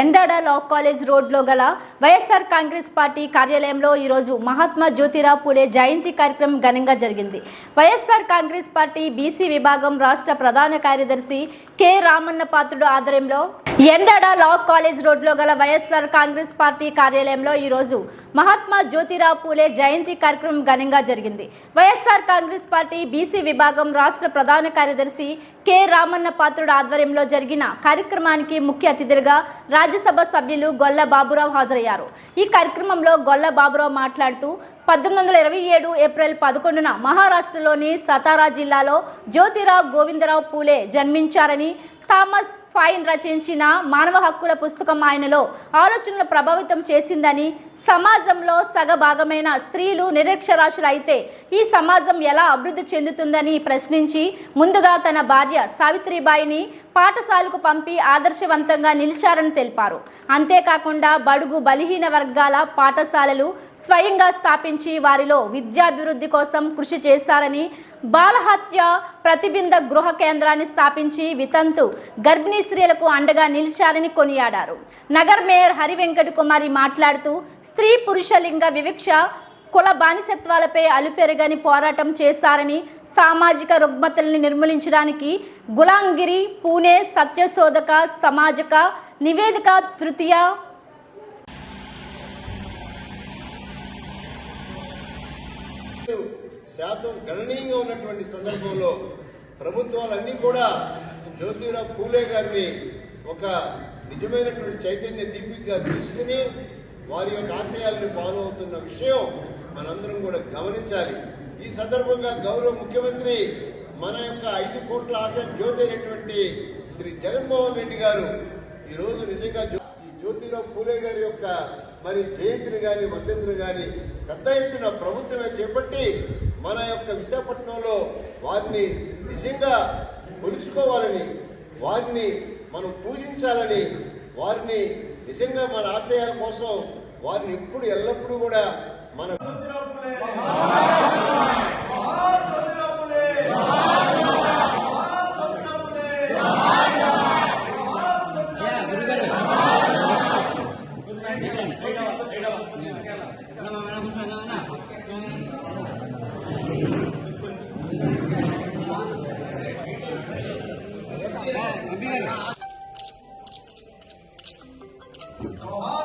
Endada law college రోడ్లో గల YSR Congress party కార్యాలయంలో ఈరోజు మహాత్మా జ్యోతిరావు పూలే జయంతి కార్యక్రమం ఘనంగా జరిగింది. వైఎస్ఆర్ కాంగ్రెస్ పార్టీ బీసీ విభాగం రాష్ట్ర ప్రధాన కార్యదర్శి కె రామన్న పాత్రుడు ఆధ్వర్యంలో ఎండాడ లా కాలేజ్ రోడ్లో గల వైఎస్ఆర్ కాంగ్రెస్ పార్టీ కార్యాలయంలో ఈరోజు మహాత్మా జ్యోతిరావు పూలే జయంతి కార్యక్రమం ఘనంగా జరిగింది. వైఎస్ఆర్ కాంగ్రెస్ పార్టీ బీసీ విభాగం రాష్ట్ర ప్రధాన కార్యదర్శి కె రామన్న పాత్రుడు ఆధ్వర్యంలో జరిగిన కార్యక్రమానికి ముఖ్య అతిథులుగా రాజ్యసభ సభ్యులు గొల్ల బాబురావు హాజరయ్యారు. ఈ కార్యక్రమంలో గొల్ల బాబురావు మాట్లాడుతూ పద్దెనిమిది వందల ఇరవై ఏడు ఏప్రిల్ పదకొండున మహారాష్ట్రలోని సతారా జిల్లాలో జ్యోతిరావు గోవిందరావు పూలే జన్మించారని థామస్ ఫైన్ రచించిన మానవ హక్కుల పుస్తకం ఆయనలో ఆలోచనలు ప్రభావితం చేసిందని సమాజంలో సగభాగమైన స్త్రీలు నిరక్షరాశులు అయితే ఈ సమాజం ఎలా అభివృద్ధి చెందుతుందని ప్రశ్నించి ముందుగా తన భార్య సావిత్రిబాయిని పాఠశాలకు పంపి ఆదర్శవంతంగా నిలిచారని తెలిపారు. అంతేకాకుండా బడుగు బలహీన వర్గాల పాఠశాలలు స్వయంగా స్థాపించి వారిలో విద్యాభివృద్ధి కోసం కృషి చేశారని బాలహత్య ప్రతిబింద గృహ కేంద్రాన్ని స్థాపించి వితంతు గర్భిణీ స్త్రీలకు అండగా నిలిచారని కొనియాడారు. నగర్ మేయర్ హరివెంకట కుమారి మాట్లాడుతూ స్త్రీ పురుష లింగ వివక్ష కుల బానిసత్వాలపై అలుపెరగని పోరాటం చేశారని సామాజిక రుగ్మతల్ని నిర్మూలించడానికి గులాంగిరి పూణే సత్యశోధక సమాజక నివేదిక తృతీయ. శాతం గణనీయంగా ఉన్నటువంటి సందర్భంలో ప్రభుత్వాలన్నీ కూడా జ్యోతిరావు పూలే గారిని ఒక నిజమైనటువంటి చైతన్య దీపికగా తీసుకుని వారి యొక్క ఆశయాలను ఫాలో అవుతున్న విషయం మనందరం కూడా గమనించాలి. ఈ సందర్భంగా గౌరవ ముఖ్యమంత్రి మన యొక్క ఐదు కోట్ల ఆశ జ్యోతి అయినటువంటి శ్రీ జగన్మోహన్ రెడ్డి గారు ఈరోజు నిజంగా ఈ జ్యోతిరావు పూలే గారి యొక్క మరి జయంతిని కానీ వర్ధంతిని కానీ పెద్ద ఎత్తున ప్రభుత్వమే చేపట్టి మన యొక్క విశాఖపట్నంలో వారిని నిజంగా కొలుచుకోవాలని వారిని మనం పూజించాలని వారిని నిజంగా మన ఆశయాల కోసం వారిని ఎప్పుడు ఎల్లప్పుడూ కూడా మన Ambil. Oh.